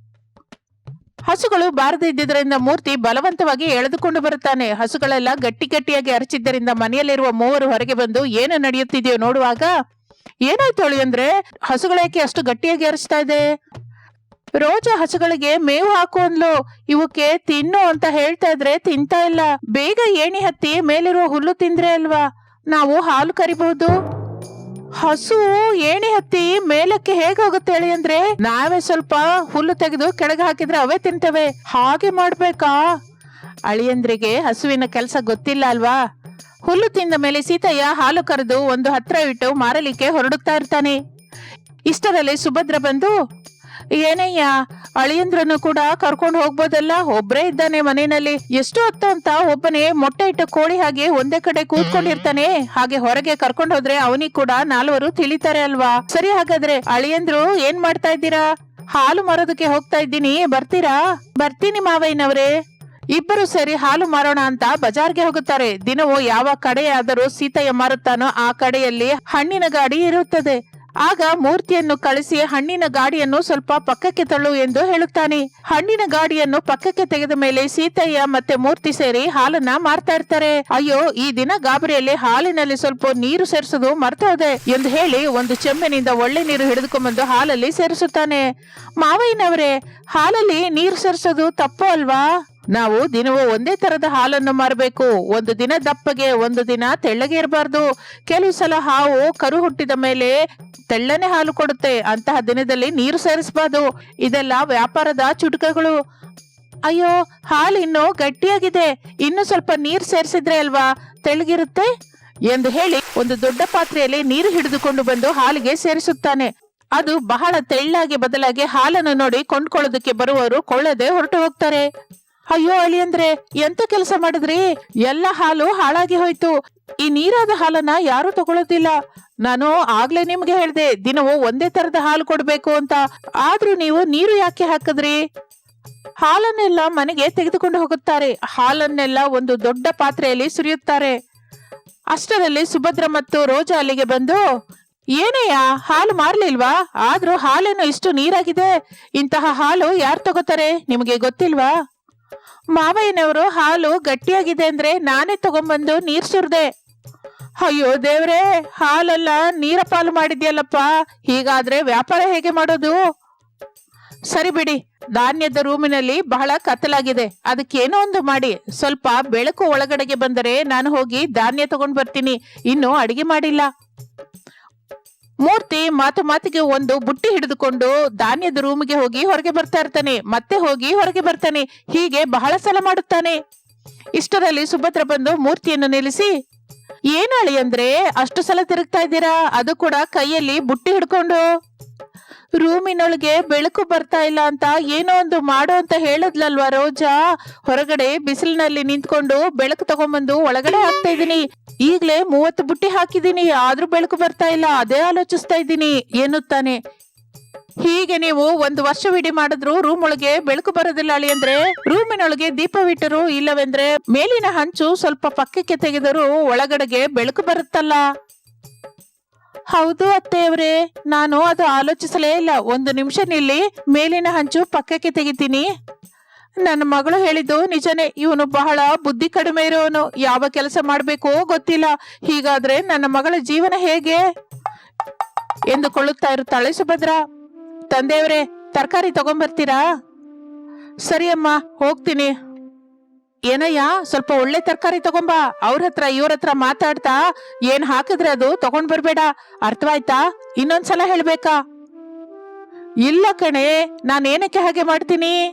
[SPEAKER 1] ಹಸುಗಳು ಬಾರದೆ ಇದ್ದಿದ್ದರಿಂದ ಮೂರ್ತಿ ಬಲವಂತವಾಗಿ ಎಳೆದುಕೊಂಡು ಬರುತ್ತಾನೆ. ಹಸುಗಳೆಲ್ಲ ಗಟ್ಟಿ ಗಟ್ಟಿಯಾಗಿ ಅರಚಿದ್ದರಿಂದ ಮನೆಯಲ್ಲಿರುವ ಮೂವರು ಹೊರಗೆ ಬಂದು ಏನು ನಡೆಯುತ್ತಿದೆಯೋ ನೋಡುವಾಗ, ಏನಾಯ್ತು ಅಳಿ ಅಂದ್ರೆ ಹಸುಗಳೇಕೆ ಅಷ್ಟು ಗಟ್ಟಿಯಾಗಿ ಅರಚ್ತಾ ಇದೆ? ರೋಜಾ ಹಸುಗಳಿಗೆ ಮೇವು ಹಾಕು ಅಂದ್ಲು. ಇವಕ್ಕೆ ತಿನ್ನು ಅಂತ ಹೇಳ್ತಾ ಇದ್ರೆ ತಿಂತಾ ಇಲ್ಲ. ಬೇಗ ಏಣಿ ಹತ್ತಿ ಮೇಲಿರುವ ಹುಲ್ಲು ತಿಂದ್ರೆ ಅಲ್ವಾ? ನಾವು ಹಾಲು ಕರಿಬಹುದು. ಹಸು ಏಣಿ ಹತ್ತಿ ಮೇಲಕ್ಕೆ ಹೇಗೆ ಹೋಗುತ್ತೆ ಹೇಳಿ ಅಂದ್ರೆ ನಾವೇ ಸ್ವಲ್ಪ ಹುಲ್ಲು ತೆಗೆದು ಕೆಳಗೆ ಹಾಕಿದ್ರೆ ಅವೇ ತಿಂತವೆ. ಹಾಗೆ ಮಾಡ್ಬೇಕಾ? ಅಳಿಯಂದ್ರಿಗೆ ಹಸುವಿನ ಕೆಲಸ ಗೊತ್ತಿಲ್ಲ ಅಲ್ವಾ? ಹುಲ್ಲು ತಿಂದ ಮೇಲೆ ಸೀತಯ್ಯ ಹಾಲು ಕರೆದು ಒಂದು ಹತ್ರ ಇಟ್ಟು ಮಾರಲಿಕ್ಕೆ ಹೊರಡುತ್ತಾ ಇರ್ತಾನೆ. ಇಷ್ಟರಲ್ಲಿ ಸುಭದ್ರ ಬಂದು, ಏನಯ್ಯ ಅಳಿಯಂದ್ರನ್ನು ಕೂಡ ಕರ್ಕೊಂಡು ಹೋಗ್ಬೋದಲ್ಲ? ಒಬ್ರೇ ಇದ್ದಾನೆ ಮನೆಯಲ್ಲಿ. ಎಷ್ಟು ಹೊತ್ತು ಅಂತ ಒಬ್ಬನೇ ಮೊಟ್ಟೆ ಇಟ್ಟ ಕೋಳಿ ಹಾಗೆ ಒಂದೇ ಕಡೆ ಕೂತ್ಕೊಂಡಿರ್ತಾನೆ. ಹಾಗೆ ಹೊರಗೆ ಕರ್ಕೊಂಡು ಹೋದ್ರೆ ಅವನಿಗೆ ಕೂಡ ನಾಲ್ವರು ತಿಳಿತಾರೆ ಅಲ್ವಾ? ಸರಿ ಹಾಗಾದ್ರೆ ಅಳಿಯಂದ್ರು ಏನ್ ಮಾಡ್ತಾ ಇದ್ದೀರಾ? ಹಾಲು ಮಾರೋದಕ್ಕೆ ಹೋಗ್ತಾ ಇದ್ದೀನಿ. ಬರ್ತೀರಾ? ಬರ್ತೀನಿ ಮಾವಯ್ಯನವ್ರೆ. ಇಬ್ಬರು ಸೇರಿ ಹಾಲು ಮಾರೋಣ ಅಂತ ಬಜಾರ್ಗೆ ಹೋಗುತ್ತಾರೆ. ದಿನವೂ ಯಾವ ಕಡೆಯಾದರೂ ಸೀತಯ್ಯ ಮಾರುತ್ತಾನೋ ಆ ಕಡೆಯಲ್ಲಿ ಹಣ್ಣಿನ ಗಾಡಿ ಇರುತ್ತದೆ. ಆಗ ಮೂರ್ತಿಯನ್ನು ಕಳಿಸಿ ಹಣ್ಣಿನ ಗಾಡಿಯನ್ನು ಸ್ವಲ್ಪ ಪಕ್ಕಕ್ಕೆ ತಳ್ಳು ಎಂದು ಹೇಳುತ್ತಾನೆ. ಹಣ್ಣಿನ ಗಾಡಿಯನ್ನು ಪಕ್ಕಕ್ಕೆ ತೆಗೆದ ಮೇಲೆ ಸೀತಯ್ಯ ಮತ್ತೆ ಮೂರ್ತಿ ಸೇರಿ ಹಾಲನ್ನ ಮಾರ್ತಾ ಇರ್ತಾರೆ. ಅಯ್ಯೋ, ಈ ದಿನ ಗಾಬರಿಯಲ್ಲಿ ಹಾಲಿನಲ್ಲಿ ಸ್ವಲ್ಪ ನೀರು ಸೇರಿಸೋದು ಮರ್ತೋದೆ ಎಂದು ಹೇಳಿ ಒಂದು ಚೆಮ್ಮಿನಿಂದ ಒಳ್ಳೆ ನೀರು ಹಿಡಿದುಕೊಂಡ್ಬಂದು ಹಾಲಲ್ಲಿ ಸೇರಿಸುತ್ತಾನೆ. ಮಾವಯ್ಯನವರೇ, ಹಾಲಲ್ಲಿ ನೀರು ಸೇರಿಸೋದು ತಪ್ಪು ಅಲ್ವಾ? ನಾವು ದಿನವೂ ಒಂದೇ ತರದ ಹಾಲನ್ನು ಮಾರಬೇಕು. ಒಂದು ದಿನ ದಪ್ಪಗೆ, ಒಂದು ದಿನ ತೆಳ್ಳಗೆ ಇರಬಾರ್ದು. ಕೆಲವು ಸಲ ಹಾವು ಕರು ಹುಟ್ಟಿದ ಮೇಲೆ ತೆಳ್ಳನೆ ಹಾಲು ಕೊಡುತ್ತೆ. ಅಂತಹ ದಿನದಲ್ಲಿ ನೀರು ಸೇರಿಸಬಾರ್ದು. ಇದೆಲ್ಲ ವ್ಯಾಪಾರದ ಚುಟುಕಗಳು. ಅಯ್ಯೋ, ಹಾಲು ಇನ್ನು ಗಟ್ಟಿಯಾಗಿದೆ. ಇನ್ನು ಸ್ವಲ್ಪ ನೀರು ಸೇರಿಸಿದ್ರೆ ಅಲ್ವಾ? ತೆಳ್ಳಗಿರುತ್ತೆ? ಎಂದು ಹೇಳಿ ಒಂದು ದೊಡ್ಡ ಪಾತ್ರೆಯಲ್ಲಿ ನೀರು ಹಿಡಿದುಕೊಂಡು ಬಂದು ಹಾಲಿಗೆ ಸೇರಿಸುತ್ತಾನೆ. ಅದು ಬಹಳ ತೆಳ್ಳಾಗಿ ಬದಲಾಗಿ ಹಾಲನ್ನು ನೋಡಿ ಕೊಂಡ್ಕೊಳ್ಳೋದಕ್ಕೆ ಬರುವವರು ಕೊಳ್ಳದೆ ಹೊರಟು ಹೋಗ್ತಾರೆ. ಅಯ್ಯೋ ಅಳಿ ಅಂದ್ರೆ ಎಂತ ಕೆಲಸ ಮಾಡಿದ್ರಿ? ಎಲ್ಲ ಹಾಲು ಹಾಳಾಗಿ ಹೋಯ್ತು. ಈ ನೀರಾದ ಹಾಲನ್ನ ಯಾರು ತಗೊಳ್ಳೋದಿಲ್ಲ ನಾನು ಆಗ್ಲೇ ನಿಮ್ಗೆ ಹೇಳ್ದೆ, ದಿನವೂ ಒಂದೇ ತರದ ಹಾಲು ಕೊಡ್ಬೇಕು ಅಂತ. ಆದ್ರೂ ನೀವು ನೀರು ಯಾಕೆ ಹಾಕಿದ್ರಿ? ಹಾಲನ್ನೆಲ್ಲ ಮನೆಗೆ ತೆಗೆದುಕೊಂಡು ಹೋಗುತ್ತಾರೆ. ಹಾಲನ್ನೆಲ್ಲ ಒಂದು ದೊಡ್ಡ ಪಾತ್ರೆಯಲ್ಲಿ ಸುರಿಯುತ್ತಾರೆ. ಅಷ್ಟರಲ್ಲಿ ಸುಭದ್ರ ಮತ್ತು ರೋಜಾ ಅಲ್ಲಿಗೆ ಬಂದು ಏನಯ್ಯ ಹಾಲು ಮಾರ್ಲಿಲ್ವಾ? ಆದ್ರೂ ಹಾಲೇನು ಇಷ್ಟು ನೀರಾಗಿದೆ. ಇಂತಹ ಹಾಲು ಯಾರು ತಗೋತಾರೆ? ನಿಮಗೆ ಗೊತ್ತಿಲ್ವಾ? ಮಾವಯ್ಯನವರು ಹಾಲು ಗಟ್ಟಿಯಾಗಿದೆ ಅಂದ್ರೆ ನಾನೇ ತಗೊಂಬಂದು ನೀರ್ ಸುರಿದೆ. ಅಯ್ಯೋ ದೇವ್ರೇ, ಹಾಲೆಲ್ಲ ನೀರ ಪಾಲು ಮಾಡಿದ್ಯಲ್ಲಪ್ಪ, ಹೀಗಾದ್ರೆ ವ್ಯಾಪಾರ ಹೇಗೆ ಮಾಡೋದು? ಸರಿ ಬಿಡಿ, ಧಾನ್ಯದ ರೂಮಿನಲ್ಲಿ ಬಹಳ ಕತ್ತಲಾಗಿದೆ, ಅದಕ್ಕೇನೋ ಒಂದು ಮಾಡಿ, ಸ್ವಲ್ಪ ಬೆಳಕು ಒಳಗಡೆಗೆ ಬಂದರೆ ನಾನು ಹೋಗಿ ಧಾನ್ಯ ತಗೊಂಡ್ ಬರ್ತೀನಿ, ಇನ್ನು ಅಡಿಗೆ ಮಾಡಿಲ್ಲ. ಮೂರ್ತಿ ಮಾತು ಮಾತಿಗೆ ಒಂದು ಬುಟ್ಟಿ ಹಿಡಿದುಕೊಂಡು ಧಾನ್ಯದ ರೂಮಿಗೆ ಹೋಗಿ ಹೊರಗೆ ಬರ್ತಾ ಇರ್ತಾನೆ. ಮತ್ತೆ ಹೋಗಿ ಹೊರಗೆ ಬರ್ತಾನೆ. ಹೀಗೆ ಬಹಳ ಸಲ ಮಾಡುತ್ತಾನೆ. ಇಷ್ಟರಲ್ಲಿ ಸುಭದ್ರ ಬಂದು ಮೂರ್ತಿಯನ್ನು ನಿಲ್ಲಿಸಿ ಏನಾಳಿ ಅಂದ್ರೆ ಅಷ್ಟು ಸಲ ತಿರುಗ್ತಾ ಇದ್ದೀರಾ? ಅದು ಕೂಡ ಕೈಯಲ್ಲಿ ಬುಟ್ಟಿ ಹಿಡ್ಕೊಂಡು. ರೂಮಿನೊಳಗೆ ಬೆಳಕು ಬರ್ತಾ ಇಲ್ಲ ಅಂತ ಏನೋ ಒಂದು ಮಾಡು ಅಂತ ಹೇಳದ್ಲಲ್ವಾ ರೋಜಾ? ಹೊರಗಡೆ ಬಿಸಿಲಿನಲ್ಲಿ ನಿಂತ್ಕೊಂಡು ಬೆಳಕು ತಗೊಂಡ್ಬಂದು ಒಳಗಡೆ ಹಾಕ್ತಾ ಇದೀನಿ ಈಗ್ಲೇ ಮೂವತ್ತು ಬುಟ್ಟಿ ಹಾಕಿದೀನಿ ಆದ್ರೂ ಬೆಳಕು ಬರ್ತಾ ಇಲ್ಲ, ಅದೇ ಆಲೋಚಿಸ್ತಾ ಇದ್ದೀನಿ ಎನ್ನುತ್ತಾನೆ. ಹೀಗೆ ನೀವು ಒಂದು ವರ್ಷವಿಡಿ ಮಾಡಿದ್ರು ರೂಮ್ ಒಳಗೆ ಬೆಳಕು ಬರೋದಿಲ್ಲ ಅಳಿ ಅಂದ್ರೆ ರೂಮಿನೊಳಗೆ ದೀಪವಿಟ್ಟರು ಇಲ್ಲವೆಂದ್ರೆ ಮೇಲಿನ ಹಂಚು ಸ್ವಲ್ಪ ಪಕ್ಕಕ್ಕೆ ತೆಗೆದರೂ ಒಳಗಡೆಗೆ ಬೆಳಕು ಬರುತ್ತಲ್ಲ. ಹೌದು ಅತ್ತೆಯವರೇ, ನಾನು ಅದು ಆಲೋಚಿಸಲೇ ಇಲ್ಲ. ಒಂದು ನಿಮಿಷ ನಿಲ್ಲಿ, ಮೇಲಿನ ಹಂಚು ಪಕ್ಕಕ್ಕೆ ತೆಗಿತೀನಿ. ನನ್ನ ಮಗಳು ಹೇಳಿದ್ದು ನಿಜನೇ, ಇವನು ಬಹಳ ಬುದ್ಧಿ ಕಡಿಮೆ ಇರೋನು. ಯಾವ ಕೆಲಸ ಮಾಡಬೇಕು ಗೊತ್ತಿಲ್ಲ. ಹೀಗಾದ್ರೆ ನನ್ನ ಮಗಳ ಜೀವನ ಹೇಗೆ? ಎಂದುಕೊಳ್ಳುತ್ತಾ ಇರುತ್ತಾಳೆ ಸುಭದ್ರ. ತಂದೆಯವರೇ, ತರಕಾರಿ ತಗೊಂಬರ್ತೀರಾ ಸರಿ ಅಮ್ಮ ಹೋಗ್ತೀನಿ. ಏನಯ್ಯ, ಸ್ವಲ್ಪ ಒಳ್ಳೆ ತರಕಾರಿ ತಗೊಂಬಾ. ಅವ್ರ ಹತ್ರ, ಇವ್ರ ಹತ್ರ ಮಾತಾಡ್ತಾ ಏನ್ ಹಾಕಿದ್ರೆ ಅದು ತಗೊಂಡ್ ಬರ್ಬೇಡ. ಅರ್ಥವಾಯ್ತಾ? ಇನ್ನೊಂದ್ಸಲ ಹೇಳ್ಬೇಕಾ? ಇಲ್ಲ ಕಣೆ, ನಾನು ಏನಕ್ಕೆ ಹಾಗೆ ಮಾಡ್ತೀನಿ?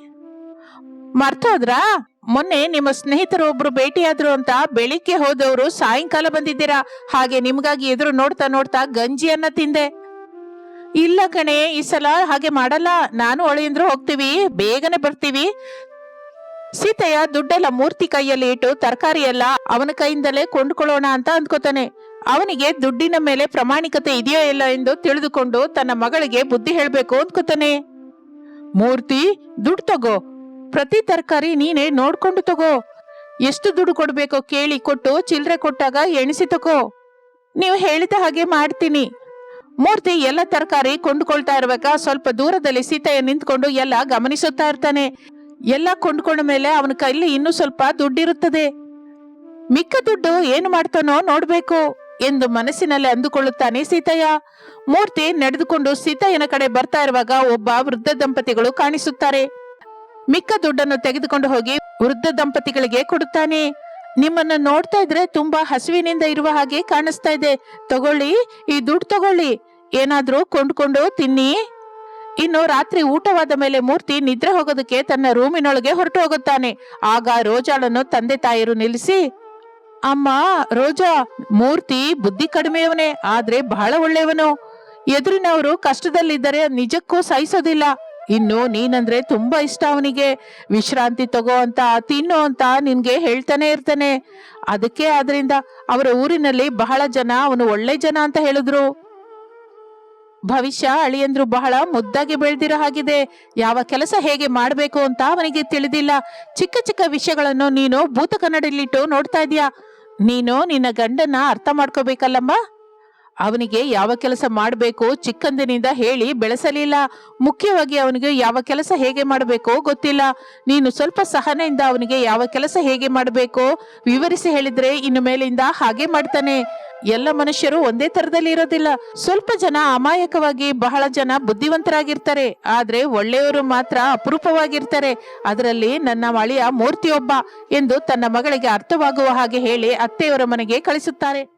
[SPEAKER 1] ಮರ್ತೋದ್ರಾ ಮೊನ್ನೆ ನಿಮ್ಮ ಸ್ನೇಹಿತರು ಒಬ್ರು ಭೇಟಿಯಾದ್ರು ಅಂತ ಬೆಳಿಗ್ಗೆ ಹೋದವರು ಸಾಯಂಕಾಲ ಬಂದಿದ್ದೀರಾ. ಹಾಗೆ ನಿಮ್ಗಾಗಿ ಎದುರು ನೋಡ್ತಾ ನೋಡ್ತಾ ಗಂಜಿಯನ್ನ ತಿಂದೆ. ಇಲ್ಲ ಕಣೆ, ಈ ಸಲ ಹಾಗೆ ಮಾಡಲ್ಲ. ನಾನು ಒಳೆಯಿಂದ್ರು ಹೋಗ್ತೀವಿ, ಬೇಗನೆ ಬರ್ತೀವಿ. ಸೀತೆಯ ದುಡ್ಡೆಲ್ಲ ಮೂರ್ತಿ ಕೈಯಲ್ಲಿ ಇಟ್ಟು ತರಕಾರಿ ಎಲ್ಲ ಅವನ ಕೈಯಿಂದಲೇ ಕೊಂಡ್ಕೊಳ್ಳೋಣ ಅಂತ ಅಂದ್ಕೋತಾನೆ. ಅವನಿಗೆ ದುಡ್ಡಿನ ಮೇಲೆ ಪ್ರಾಮಾಣಿಕತೆ ಇದೆಯೋ ಇಲ್ಲ ಎಂದು ತಿಳಿದುಕೊಂಡು ತನ್ನ ಮಗಳಿಗೆ ಬುದ್ಧಿ ಹೇಳಬೇಕು ಅಂದ್ಕೋತಾನೆ. ಮೂರ್ತಿ, ದುಡ್ಡು ತಗೋ. ಪ್ರತಿ ತರಕಾರಿ ನೀನೇ ನೋಡ್ಕೊಂಡು ತಗೋ. ಎಷ್ಟು ದುಡ್ಡು ಕೊಡ್ಬೇಕೋ ಕೇಳಿ ಕೊಟ್ಟು ಚಿಲ್ಲರೆ ಕೊಟ್ಟಾಗ ಎಣಿಸಿ ತಗೋ ನೀವು ಹೇಳಿದ ಹಾಗೆ ಮಾಡ್ತೀನಿ. ಮೂರ್ತಿ ಎಲ್ಲ ತರಕಾರಿ ಕೊಂಡುಕೊಳ್ತಾ ಇರ್ಬೇಕಾ ಸ್ವಲ್ಪ ದೂರದಲ್ಲಿ ಸೀತೆಯ ನಿಂತ್ಕೊಂಡು ಎಲ್ಲ ಗಮನಿಸುತ್ತಾ ಇರ್ತಾನೆ. ಎಲ್ಲ ಕೊಂಡ್ಕೊಂಡ ಮೇಲೆ ಅವನ ಕೈಲಿ ಇನ್ನೂ ಸ್ವಲ್ಪ ದುಡ್ಡಿರುತ್ತದೆ. ಮಿಕ್ಕ ದುಡ್ಡು ಏನು ಮಾಡ್ತಾನೋ ನೋಡ್ಬೇಕು ಎಂದು ಮನಸ್ಸಿನಲ್ಲಿ ಅಂದುಕೊಳ್ಳುತ್ತಾನೆ ಸೀತಯ್ಯ. ಮೂರ್ತಿ ನಡೆದುಕೊಂಡು ಸೀತಯ್ಯನ ಕಡೆ ಬರ್ತಾ ಇರುವಾಗ ಒಬ್ಬ ವೃದ್ಧ ದಂಪತಿಗಳು ಕಾಣಿಸುತ್ತಾರೆ. ಮಿಕ್ಕ ದುಡ್ಡನ್ನು ತೆಗೆದುಕೊಂಡು ಹೋಗಿ ವೃದ್ಧ ದಂಪತಿಗಳಿಗೆ ಕೊಡುತ್ತಾನೆ. ನಿಮ್ಮನ್ನ ನೋಡ್ತಾ ಇದ್ರೆ ತುಂಬಾ ಹಸುವಿನಿಂದ ಇರುವ ಹಾಗೆ ಕಾಣಿಸ್ತಾ ಇದೆ. ತಗೊಳ್ಳಿ, ಈ ದುಡ್ಡು ತಗೊಳ್ಳಿ. ಏನಾದ್ರೂ ಕೊಂಡ್ಕೊಂಡು ತಿನ್ನಿ. ಇನ್ನು ರಾತ್ರಿ ಊಟವಾದ ಮೇಲೆ ಮೂರ್ತಿ ನಿದ್ರೆ ಹೋಗೋದಕ್ಕೆ ತನ್ನ ರೂಮಿನೊಳಗೆ ಹೊರಟು ಹೋಗುತ್ತಾನೆ. ಆಗ ರೋಜಾಳನ್ನು ತಂದೆ ತಾಯಿರು ನಿಲ್ಲಿಸಿ, ಅಮ್ಮ, ರೋಜಾ, ಮೂರ್ತಿ ಬುದ್ಧಿ ಕಡಿಮೆಯವನೇ, ಆದ್ರೆ ಬಹಳ ಒಳ್ಳೆಯವನು. ಎದುರಿನವರು ಕಷ್ಟದಲ್ಲಿದ್ದರೆ ನಿಜಕ್ಕೂ ಸಹಿಸೋದಿಲ್ಲ ಇನ್ನು ನೀನಂದ್ರೆ ತುಂಬಾ ಇಷ್ಟ ಅವನಿಗೆ. ವಿಶ್ರಾಂತಿ ತಗೋ ಅಂತ, ತಿನ್ನು ಅಂತ ನಿನ್ಗೆ ಹೇಳ್ತಾನೆ ಇರ್ತಾನೆ. ಅದಕ್ಕೆ ಆದ್ರಿಂದ ಅವರ ಊರಿನಲ್ಲಿ ಬಹಳ ಜನ, ಅವನು ಒಳ್ಳೆ ಜನ ಅಂತ ಹೇಳಿದ್ರು. ಭವಿಷ್ಯ ಅಳಿಯಂದ್ರು ಬಹಳ ಮುದ್ದಾಗಿ ಬೆಳೆದಿರೋ ಹಾಗಿದೆ. ಯಾವ ಕೆಲಸ ಹೇಗೆ ಮಾಡಬೇಕು ಅಂತ ಅವನಿಗೆ ತಿಳಿದಿಲ್ಲ. ಚಿಕ್ಕ ಚಿಕ್ಕ ವಿಷಯಗಳನ್ನು ನೀನು ಭೂತ ಕನ್ನಡಲಿಟ್ಟು ನೋಡ್ತಾ ಇದೀಯಾ ನೀನು ನಿನ್ನ ಗಂಡನ ಅರ್ಥ ಮಾಡ್ಕೋಬೇಕಲ್ಲಮ್ಮ? ಅವನಿಗೆ ಯಾವ ಕೆಲಸ ಮಾಡಬೇಕು ಚಿಕ್ಕಂದಿನಿಂದ ಹೇಳಿ ಬೆಳೆಸಲಿಲ್ಲ. ಮುಖ್ಯವಾಗಿ ಅವನಿಗೆ ಯಾವ ಕೆಲಸ ಹೇಗೆ ಮಾಡಬೇಕು ಗೊತ್ತಿಲ್ಲ. ನೀನು ಸ್ವಲ್ಪ ಸಹನೆಯಿಂದ ಅವನಿಗೆ ಯಾವ ಕೆಲಸ ಹೇಗೆ ಮಾಡಬೇಕು ವಿವರಿಸಿ ಹೇಳಿದ್ರೆ ಇನ್ನು ಮೇಲಿಂದ ಹಾಗೆ ಮಾಡ್ತಾನೆ. ಎಲ್ಲ ಮನುಷ್ಯರು ಒಂದೇ ತರದಲ್ಲಿ ಇರೋದಿಲ್ಲ. ಸ್ವಲ್ಪ ಜನ ಅಮಾಯಕವಾಗಿ ಬಹಳ ಜನ ಬುದ್ಧಿವಂತರಾಗಿರ್ತಾರೆ. ಆದ್ರೆ ಒಳ್ಳೆಯವರು ಮಾತ್ರ ಅಪರೂಪವಾಗಿರ್ತಾರೆ. ಅದರಲ್ಲಿ ನನ್ನ ಅಳಿಯ ಮೂರ್ತಿಯೊಬ್ಬ ಎಂದು ತನ್ನ ಮಗಳಿಗೆ ಅರ್ಥವಾಗುವ ಹಾಗೆ ಹೇಳಿ ಅತ್ತೆಯವರ ಮನೆಗೆ ಕಳಿಸುತ್ತಾರೆ.